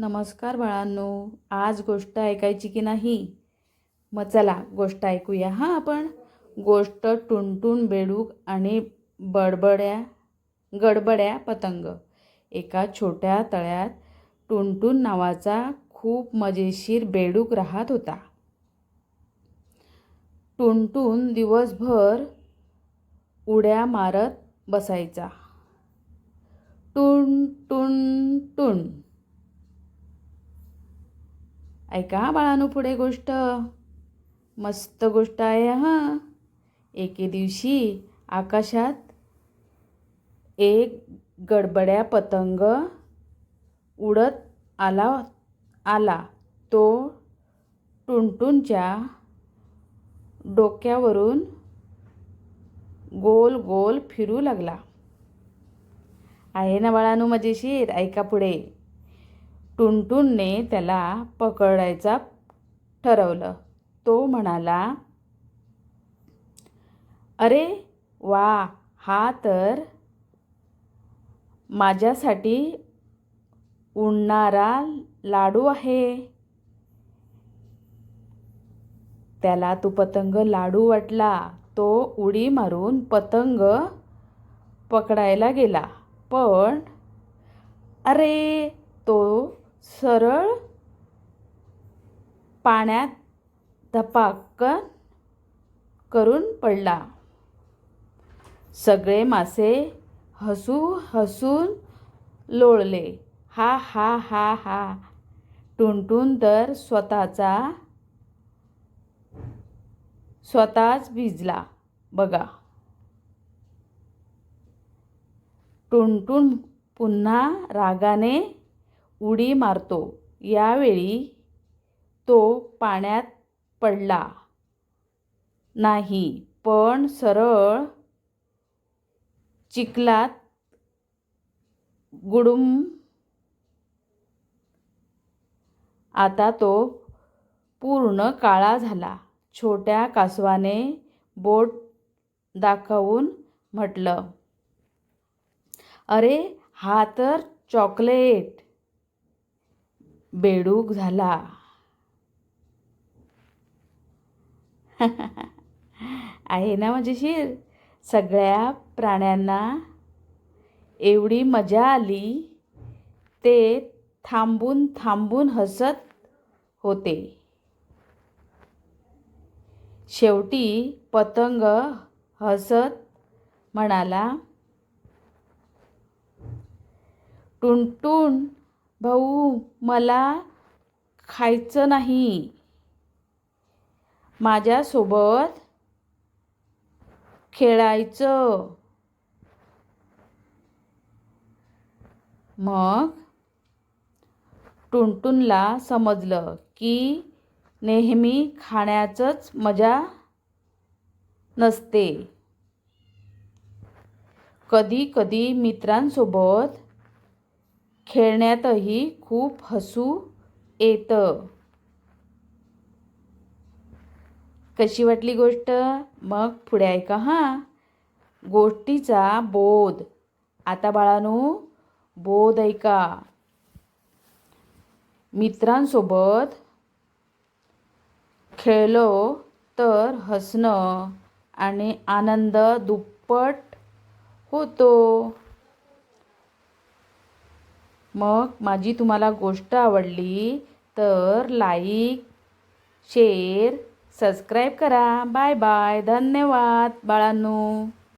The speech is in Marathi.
नमस्कार बाळांनो आज गोष्ट ऐकायची की नाही? मग चला गोष्ट ऐकूया. हां आपण? गोष्ट टुनटुन बेडूक आणि बडबड्या गडबड्या पतंग. एका छोट्या तळ्यात टुनटुन नावाचा खूप मजेशीर बेडूक राहत होता. टुनटुन दिवसभर उड्या मारत बसायचा. टुन टुन टुन ऐका बाळानो पुढे गोष्ट. मस्त गोष्ट आहे हां. एके दिवशी आकाशात एक गडबड्या पतंग उडत आला आला. तो टुनटुनच्या डोक्यावरून गोल गोल फिरू लागला. आहे ना बाळानू मजेशीर? ऐका पुढे. टुनटुनने त्याला पकडायचा ठरवलं. तो म्हणाला अरे वा हा तर माझ्यासाठी उडणारा लाडू आहे. त्याला तो पतंग लाडू वाटला. तो उडी मारून पतंग पकडायला गेला. पण अरे तो सरळ पाण्यात धपाकन करून पडला. सगळे मासे हसू हसून लोळले. हा हा हा हा. टुनटुन तर स्वतःचा स्वतःच भिजला. बघा. टुनटुन पुन्हा रागाने उडी मारतो. यावेळी तो पाण्यात पडला. नाही पण सरळ चिखलात गुडुम. आता तो पूर्ण काळा झाला. छोट्या कासवाने बोट दाखवून म्हटलं अरे हा तर चॉकलेट. बेडूक झाला. आहे ना मजेशीर सगळ्या प्राण्यांना एवढी मजा आली ते थांबून थांबून हसत होते. शेवटी पतंग हसत म्हणाला टुनटुन भाऊ मला खायचं नाही. माझ्यासोबत खेळायचं. मग टुनटुनला समजलं की नेहमी खाण्याचंच मजा नसते. कधी कधी मित्रांसोबत खेळण्यातही खूप हसू येतं. कशी वाटली गोष्ट? मग पुढे ऐका हां. गोष्टीचा बोध. आता बाळानो बोध ऐका. मित्रांसोबत खेळलो तर हसणं आणि आनंद दुप्पट होतो. मग माझी तुम्हाला गोष्ट आवडली तर लाईक शेअर सबस्क्राईब करा. बाय बाय धन्यवाद बाळांनो.